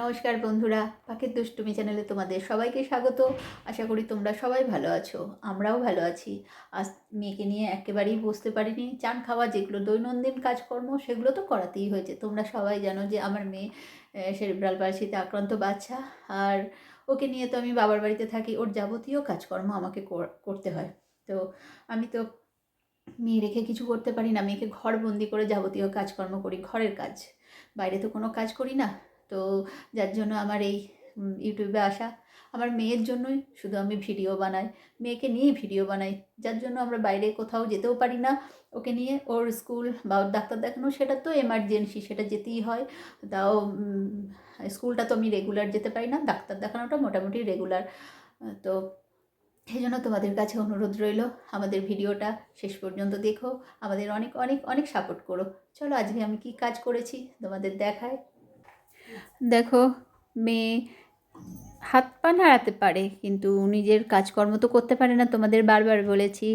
নমস্কার বন্ধুরা, পাখির দুষ্টুমি চ্যানেলে তোমাদের সবাইকে স্বাগত। আশা করি তোমরা সবাই ভালো আছো, আমরাও ভালো আছি। আজ মেয়েকে নিয়ে একেবারেই বসতে পারিনি, চান খাওয়া যেগুলো দৈনন্দিন কাজকর্ম সেগুলো তো করাতেই হয়েছে। তোমরা সবাই জানো যে আমার মেয়ে সেরিব্রাল পার্সিতে আক্রান্ত বাচ্চা, আর ওকে নিয়ে তো আমি বাবার বাড়িতে থাকি, ওর যাবতীয় কাজকর্ম আমাকে করতে হয়। তো আমি তো মেয়ে রেখে কিছু করতে পারি না, মেয়েকে ঘর বন্দি করে যাবতীয় কাজকর্ম করি, ঘরের কাজ। বাইরে তো কোনো কাজ করি না তো যার জন্য আমার এই ইউটিউবে আসা। আমার মেয়ের জন্যই শুধু আমি ভিডিও বানাই। মেয়েকে নিয়েই ভিডিও বানাই। যার জন্য আমরা বাইরে কোথাও যেতেও পারি না। ওকে নিয়ে ওর স্কুল বা ওর ডাক্তার দেখানো, সেটা তো এমার্জেন্সি সেটা যেতেই হয়। তাও স্কুলটা তো আমি রেগুলার যেতে পারি না। ডাক্তার দেখানোটা মোটামুটি রেগুলার তো সেই জন্য তোমাদের কাছে অনুরোধ রইল, আমাদের ভিডিওটা শেষ পর্যন্ত দেখো। আমাদের অনেক অনেক অনেক সাপোর্ট করো। চলো আজকে আমি কি কাজ করেছি তোমাদের দেখায় দেখো, মেয়ে হাত পা নাড়াতে পারে, কিন্তু নিজের কাজকর্ম তো করতে পারে না, তোমাদের বারবার বলেছি।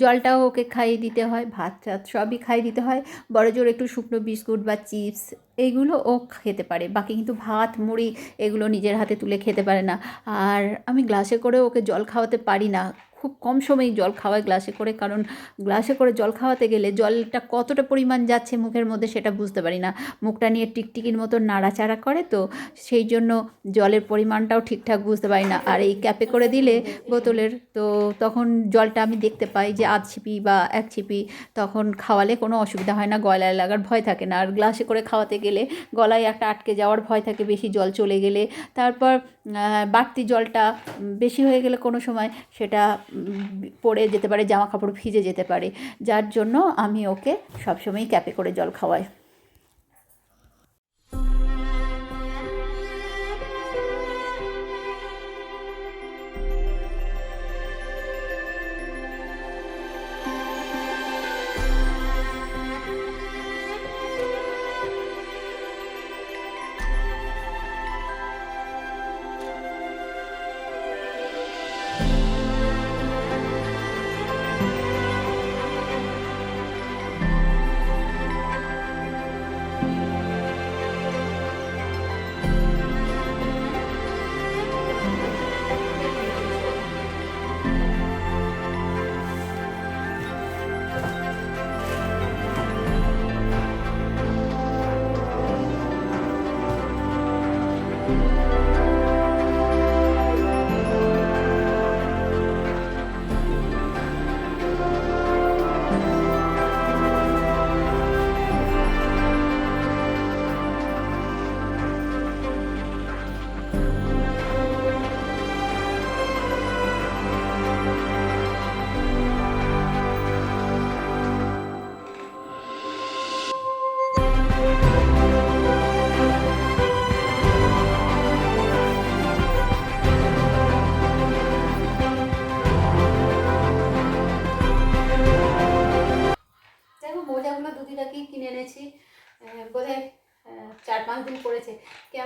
জলটাও ওকে খাইয়ে দিতে হয়, ভাত টাত সবই খাইয়ে দিতে হয়। বড় জোর একটু শুকনো বিস্কুট বা চিপস এইগুলো ও খেতে পারে, বাকি কিন্তু ভাত, মুড়ি এগুলো নিজের হাতে তুলে খেতে পারে না। আর আমি গ্লাসে করে ওকে জল খাওয়াতে পারি না। খুব কম সময়ে জল খাওয়াই গ্লাসে করে, কারণ গ্লাসে করে জল খাওয়াতে গেলে জলটা কতটা পরিমাণ যাচ্ছে মুখের মধ্যে সেটা বুঝতে পারি না। মুখটা নিয়ে টিকটিকির মতো নাড়াচাড়া করে তো সেই জন্য জলের পরিমাণটাও ঠিকঠাক বুঝতে পারি না। আর এই ক্যাপে করে দিলে বোতলের তো তখন জলটা আমি দেখতে পাই যে আধ ছিপি বা এক ছিপি তখন খাওয়ালে কোনো অসুবিধা হয় না, গলায় লাগার ভয় থাকে না। আর গ্লাসে করে খাওয়াতে গেলে গলায় একটা আটকে যাওয়ার ভয় থাকে, বেশি জল চলে গেলে। তারপর বাড়তি জলটা বেশি হয়ে গেলে কোনো সময় সেটা পড়ে যেতে পারে, জামা কাপড় ভিজে যেতে পারে। যার জন্য আমি ওকে সবসময় ক্যাপে করে জল খাওয়াই।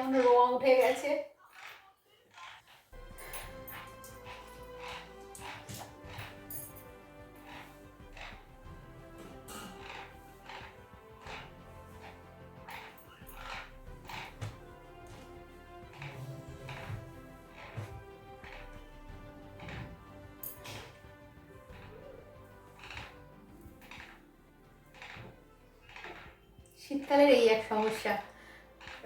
কেমন রোয়া উঠে গেছে। শীতকালের এই এক সমস্যা।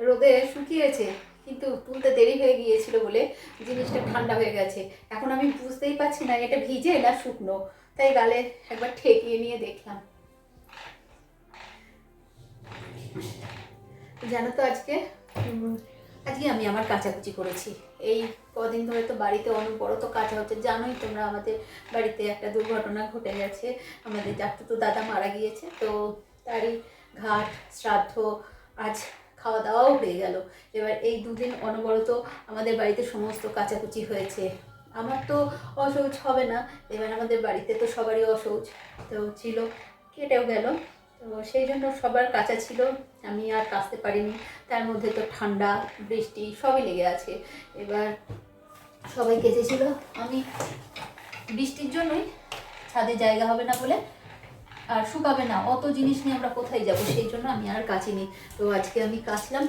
রোদে শুকিয়েছে কিন্তু তুলতে দেরি হয়ে গিয়েছিল বলে জিনিসটা ঠান্ডা হয়ে গেছে। এখন আমি বুঝতেই পারছি না এটা ভিজে না শুকনো। তাই গালে একবার ঠেকিয়ে নিয়ে দেখলাম। জানো তো আজকে? আজকে আমি আমার কাচাকুচি করেছি। এই কদিন ধরে তো বাড়িতে অনবরত কাঁচা হচ্ছে। জানোই তোমরা আমাদের বাড়িতে একটা দুর্ঘটনা ঘটে গেছে। আমাদের যার তো দাদা মারা গিয়েছে তো তারই ঘাট শ্রাদ্ধ আজ খাওয়া দাওয়াও হয়ে গেল। এবার এই দুদিন অনবরত আমাদের বাড়িতে সমস্ত কাচাকুচি হয়েছে। আমার তো অসৌচ হবে না, এবার আমাদের বাড়িতে তো সবারই অসৌচ তো ছিল, কেটেও গেল। তো সেই জন্য সবার কাঁচা ছিল, আমি আর কাচতে পারিনি। তার মধ্যে তো ঠান্ডা, বৃষ্টি সবই লেগে আছে। এবার সবাই কেঁচেছিল। আমি বৃষ্টির জন্যই ছাদে জায়গা হবে না বলে আর শুকাবে না, অত জিনিস নিয়ে আমরা কোথায় যাব? সেই জন্য আমি আর কাচিনি তো আজকে আমি কাচলাম,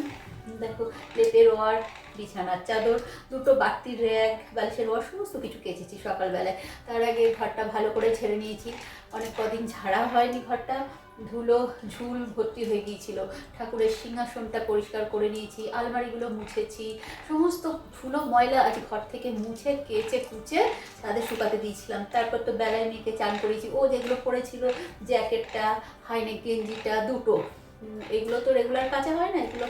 দেখো লেপের ওয়ার বিছানার চাদর, দুটো বাড়তির র্যাক বালিশের ওয়ার সমস্ত কিছু কেচেছি সকালবেলায়। তার আগে ঘরটা ভালো করে ছেড়ে নিয়েছি। অনেক কদিন ঝাড়া হয়নি ঘরটা ধুলো, ঝুল ভর্তি হয়ে গিয়েছিল। ঠাকুরের সিংহাসনটা পরিষ্কার করে নিয়েছি, আলমারিগুলো মুছেছি, সমস্ত ধুলো, ময়লা আজ ঘর থেকে মুছে, কেচে, কুচে তাদের শুকাতে দিয়েছিলাম। তারপর তো বেলায় মেয়েকে চান করেছি। ও যেগুলো পরেছিল জ্যাকেটটা, হাইনেক গেঞ্জিটা, দুটো এগুলো তো রেগুলার কাচা হয় না? এগুলো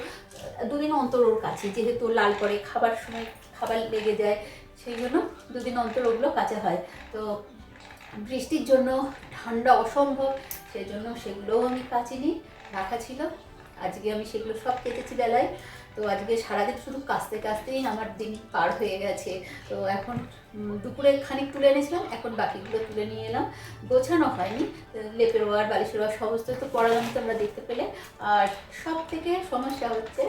দুদিন অন্তর ওর কাছে। যেহেতু লাল করে খাবার সময় খাবার লেগে যায়, সেই জন্য দুদিন অন্তর ওগুলো কাচা হয়। তো বৃষ্টির জন্য ঠান্ডা অসম্ভব সেই জন্য সেগুলোও আমি কাচিনি, রাখা ছিল। আজকে আমি সেগুলো সব কেটেছি বেলায়। তো আজকে সারাদিন শুধু কাচতে কাচতেই আমার দিন পার হয়ে গেছে। তো এখন দুপুরে খানিক তুলে এনেছিলাম, এখন বাকিগুলো তুলে নিয়ে এলাম। গোছানো হয়নি, লেপের ওয়ার, বালিশের ওয়ার, সমস্ত তো পড়ালাম তোমরা দেখতে পেলে। আর সব থেকে সমস্যা হচ্ছে,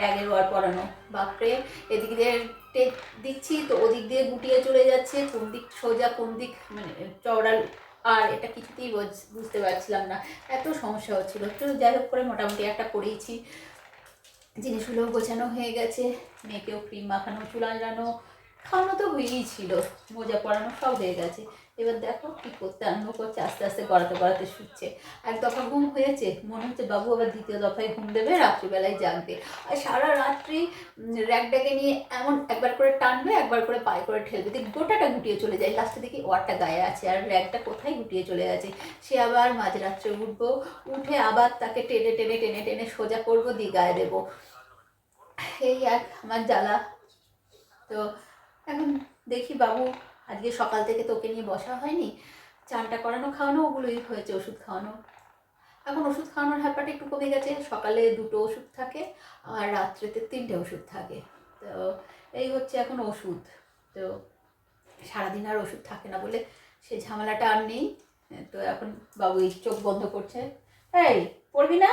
র্যাগের ওয়ার পড়ানো। বাপরে, এদিক টেপ দিচ্ছি, তো ওদিক দিয়ে গুটিয়ে চলে যাচ্ছে, কোন দিক সোজা, কোন দিক মানে চওড়া আর এটা কিছুতেই বোঝ- বুঝতে পারছিলাম না। এত সমস্যা হচ্ছিল। তো যাই হোক করে মোটামুটি একটা করেইছি। জিনিসগুলো গোছানো হয়ে গেছে। মেয়েকেও ক্রিম মাখানো, চুল আনানো খাওয়ানো তো হয়েই ছিল। মোজা পরানো সব হয়ে গেছে। এবার দেখো কি করতে আরম্ভ করছে, আস্তে আস্তে গড়াতে গড়াতে শুচ্ছে। এক দফা ঘুম হয়েছে, মনে হচ্ছে বাবু আবার দ্বিতীয় দফায় ঘুম দেবে, রাত্রিবেলায় জাগবে। আর সারা রাত্রি র্যাকটাকে নিয়ে এমন একবার করে টানবে, একবার করে পায়ে করে ঠেলবে। দেখি গোটাটা গুটিয়ে চলে যায়। লাস্টে দেখি ওয়ারটা গায়ে আছে, আর র্যাকটা কোথায় গুটিয়ে চলে গেছে? সে আবার মাঝরাত্রে উঠবো, উঠে আবার তাকে টেনে টেনে টেনে টেনে সোজা করব দিয়ে গায়ে দেবো। এই এক আমার জ্বালা। তো এখন দেখি বাবু আজকে সকাল থেকে তোকে নিয়ে বসা হয়নি। চানটা করানো, খাওয়ানো, ওগুলোই হয়েছে ওষুধ খাওয়ানো। এখন ওষুধ খাওয়ানোর ব্যাপারটা একটু কমে গেছে। সকালে দুটো ওষুধ থাকে আর রাত্রেতে তিনটে ওষুধ থাকে। তো এই হচ্ছে এখন ওষুধ। তো সারাদিন আর ওষুধ থাকে না বলে সে ঝামেলাটা আর নেই। তো এখন বাবু এই চোখ বন্ধ করছে। এই, পড়বি না?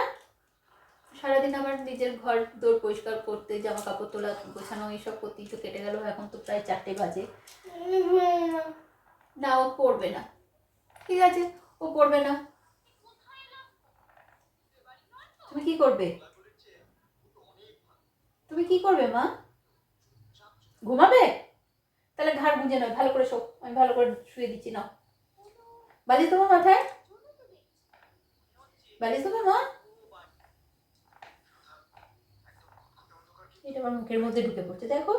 সারাদিন আমার নিজের ঘর, দোর পরিষ্কার করতে জামা কাপড় তোলা, গোছানো, এইসব করতেই তো কেটে গেল। এখন তো প্রায় চারটে বাজে। না, ও পড়বে না। ঠিক আছে, ও পড়বে না। তুমি কি করবে? তুমি কি করবে, মা? ঘুমাবে? তাহলে ঘাড় গুঁজে নয় ভালো করে শো আমি ভালো করে শুয়ে দিচ্ছি না বালিশ তোমার মাথায়? বালিশ তোমার মা? এটা আমার মুখের মধ্যে ঢুকে পড়ছে। দেখো,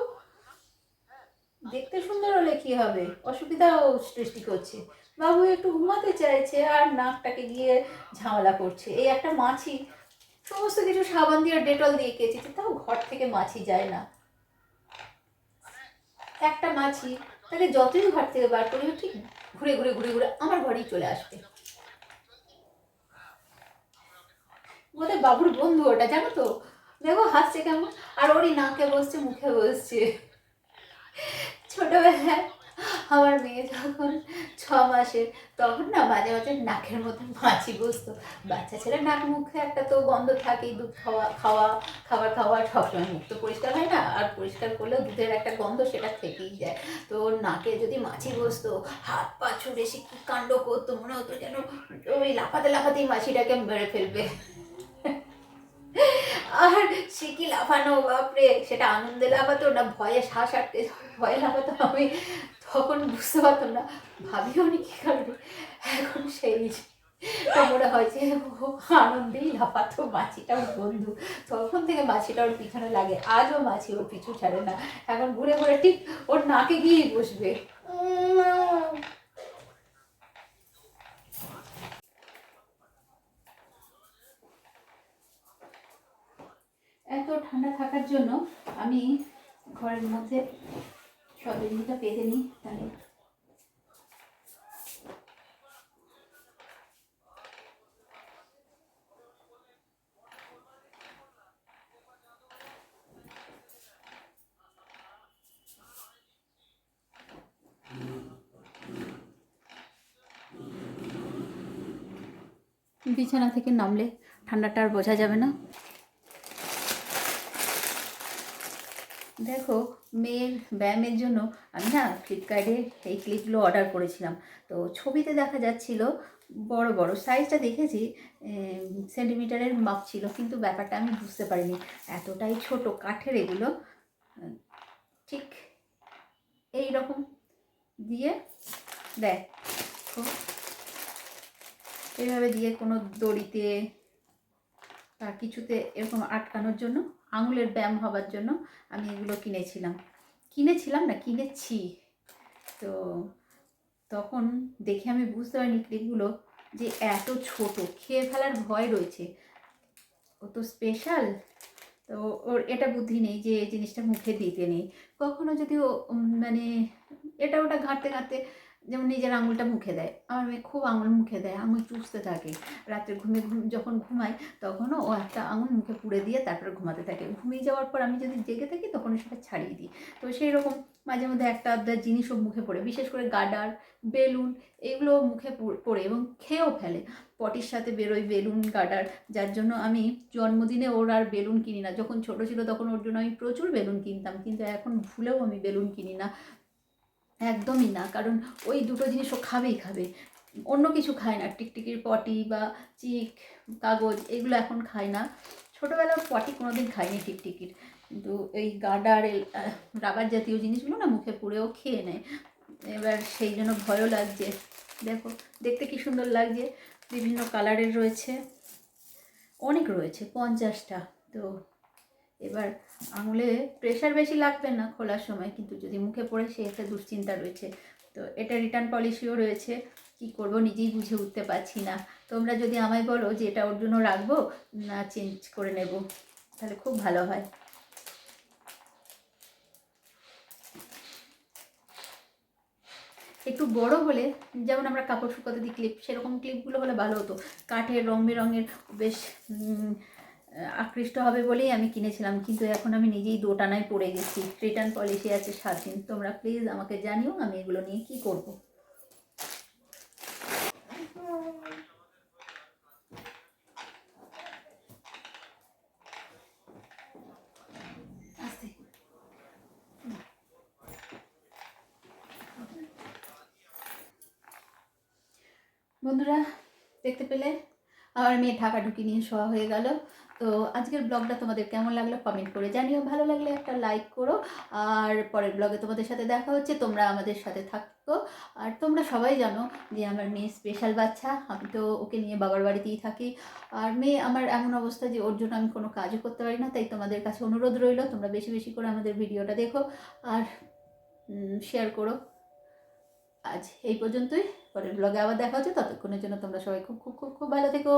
দেখতে সুন্দর হলে কি হবে? অসুবিধাও সৃষ্টি করছে। বাবু একটু ঘুমাতে চাইছে আর নাকটাকে গিয়ে ঝামেলা করছে। এই একটা মাছি, সমস্ত কিছু সাবান দিয়ে ডেটল দিয়ে কেচেছে, তাও ঘর থেকে মাছি যায় না। একটা মাছি তাকে যতই ঘর থেকে বার করি ঠিক ঘুরে ঘুরে ঘুরে ঘুরে আমার ঘরেই চলে আসবে। ওদের বাবুর বন্ধু ওটা, জানো তো? দেখো, হাসছে কেমন? আর ওরই নাকে বসছে, মুখে বসছে। ছোটবেলায় আমার মেয়ে যখন ছ মাসের, তখন না মাঝে মাঝে নাকের মধ্যে মাছি বসতো। বাচ্চা ছেলে নাক মুখে একটা তো গন্ধ থাকেই, দুধ খাওয়া খাওয়া, খাবার খাওয়া সবসময় মুখ তো পরিষ্কার হয় না, আর পরিষ্কার করলেও দুধের একটা গন্ধ সেটা থেকেই যায়। তো ওর নাকে যদি মাছি বসতো, হাত পা ছুঁড়ে সে কি কাণ্ড করতো, মনে হতো যেন ওই লাফাতে লাফাতেই মাছিটাকে মেরে ফেলবে। আর সে কি লাফানো, বাপরে? সেটা আনন্দে লাফাতো না, ভয়ে শ্বাস আটকে ভয়ে লাফাতো আমি। তখন বুঝতে পারতাম না, ভাবিও নি কি কারণে এখন সেই মনে হয় যে আনন্দেই লাফাতো মাছিটা ওর বন্ধু। তখন থেকে মাছিটা ওর পিছনে লাগে, আজও মাছি ওর পিছু ছাড়ে না। এখন ঘুরে ঘুরে ঠিক ওর নাকে গিয়েই বসবে। এত ঠান্ডা থাকার জন্য আমি ঘরের মধ্যে সব জিনিসটা পেতে নিই, তাহলে। বিছানা থেকে নামলে ঠান্ডাটা আর বোঝা যাবে না। দেখো মেয়ের ব্যায়ামের জন্য আমি না ফ্লিপকার্টে এই ক্লিপগুলো অর্ডার করেছিলাম। তো ছবিতে দেখা যাচ্ছিল বড় বড় সাইজটা দেখেছি সেন্টিমিটারের মাপ ছিল, কিন্তু ব্যাপারটা আমি বুঝতে পারিনি। এতটাই ছোট কাঠের এগুলো, ঠিক এই রকম দিয়ে দেখ। এইভাবে দিয়ে কোনো দড়িতে বা কিছুতে এরকম আটকানোর জন্য, আঙুলের ব্যায়াম হবার জন্য আমি এগুলো কিনেছিলাম। কিনেছিলাম না, কিনেছি। তো তখন দেখে আমি বুঝতে পারিনি ক্লিপগুলো যে এত ছোট, খেয়ে ফেলার ভয় রয়েছে। ও তো স্পেশাল তো ওর এটা বুদ্ধি নেই যে জিনিসটা মুখে দিতে নেই। কখনো যদি ও মানে এটা ওটা ঘাঁটতে ঘাঁটতে যেমন নিজের আঙুলটা মুখে দেয়। আমার মেয়ে খুব আঙুল মুখে দেয়, আঙুল চুষতে থাকে। রাত্রে ঘুমে ঘুম, যখন ঘুমায় তখনও ও একটা আঙুল মুখে পুড়ে দিয়ে তারপরে ঘুমাতে থাকে। ঘুমিয়ে যাওয়ার পর আমি যদি জেগে থাকি, তখন সেটা ছাড়িয়ে দিই। তো সেই রকম মাঝে মধ্যে একটা আধটা জিনিসও মুখে পড়ে। বিশেষ করে গার্ডার বেলুন, এগুলো মুখে পড়- এবং খেয়েও ফেলে। পটির সাথে বেরোয় বেলুন গার্ডার যার জন্য আমি জন্মদিনে ওর আর বেলুন কিনি না। যখন ছোট ছিল, তখন ওর জন্য আমি প্রচুর বেলুন কিনতাম। কিন্তু এখন ভুলেও আমি বেলুন কিনি না। একদমই না। কারণ ওই দুটো জিনিস ও খাবেই খাবে। অন্য কিছু খায় না। টিকটিকির পটি বা চিক, কাগজ এগুলো এখন খায় না। ছোটোবেলার পটি কোনো দিন খায়নি টিকটিকির। কিন্তু এই গার্ডার রাবার জাতীয় জিনিসগুলো না মুখে পুড়েও খেয়ে নেয়। এবার সেই জন্য ভয়ও লাগছে। দেখো, দেখতে কি সুন্দর লাগছে। বিভিন্ন কালারের রয়েছে। অনেক রয়েছে, পঞ্চাশটা। তো এবার আঙুলে প্রেশার বেশি লাগবে না খোলার সময়, কিন্তু যদি মুখে পড়ে সে একটা দুশ্চিন্তা রয়েছে। তো এটা রিটার্ন পলিসিও রয়েছে। কি করব নিজেই বুঝে উঠতে পারছি না। তোমরা যদি আমায় বলো যে এটা ওর জন্য রাখব, না চেঞ্জ করে নেব, তাহলে খুব ভালো হয়। একটু বড় হলে, যেমন আমরা কাপড় শুকাতে দিই ক্লিপ সেরকম ক্লিপগুলো হলে ভালো হতো। কাঠের, রং বেরঙের, বেশ আকৃষ্ট হবে বলেই আমি কিনেছিলাম, কিন্তু এখন আমি নিজেই দোটানায় পড়ে গেছি। রিটার্ন পলিসি আছে সাত দিন তোমরা প্লিজ আমাকে জানিও আমি এগুলো নিয়ে কি করব। বন্ধুরা, দেখতে পেলে? আমার মেয়ে ঢাকাঢুকি নিয়ে শোয়া হয়ে গেল। তো আজকের ব্লগটা তোমাদের কেমন লাগল কমেন্ট করে জানিও। ভালো লাগলে একটা লাইক করো। আর পরের ব্লগে তোমাদের সাথে দেখা হচ্ছে। তোমরা আমাদের সাথে থাকো। আর তোমরা সবাই জানো যে আমার মেয়ে স্পেশাল বাচ্চা। আমি তো ওকে নিয়ে বাবার বাড়িতেই থাকি। আর মেয়ে আমার এমন অবস্থা যে ওর জন্য আমি কোনো কাজও করতে পারি না। তাই তোমাদের কাছে অনুরোধ রইল, তোমরা বেশি বেশি করে আমাদের ভিডিওটা দেখো। আর শেয়ার করো। আজ এই পর্যন্তই। পরের ব্লগে আবার দেখা হচ্ছে। ততক্ষণের জন্য তোমরা সবাই খুব খুব খুব খুব ভালো থেকো।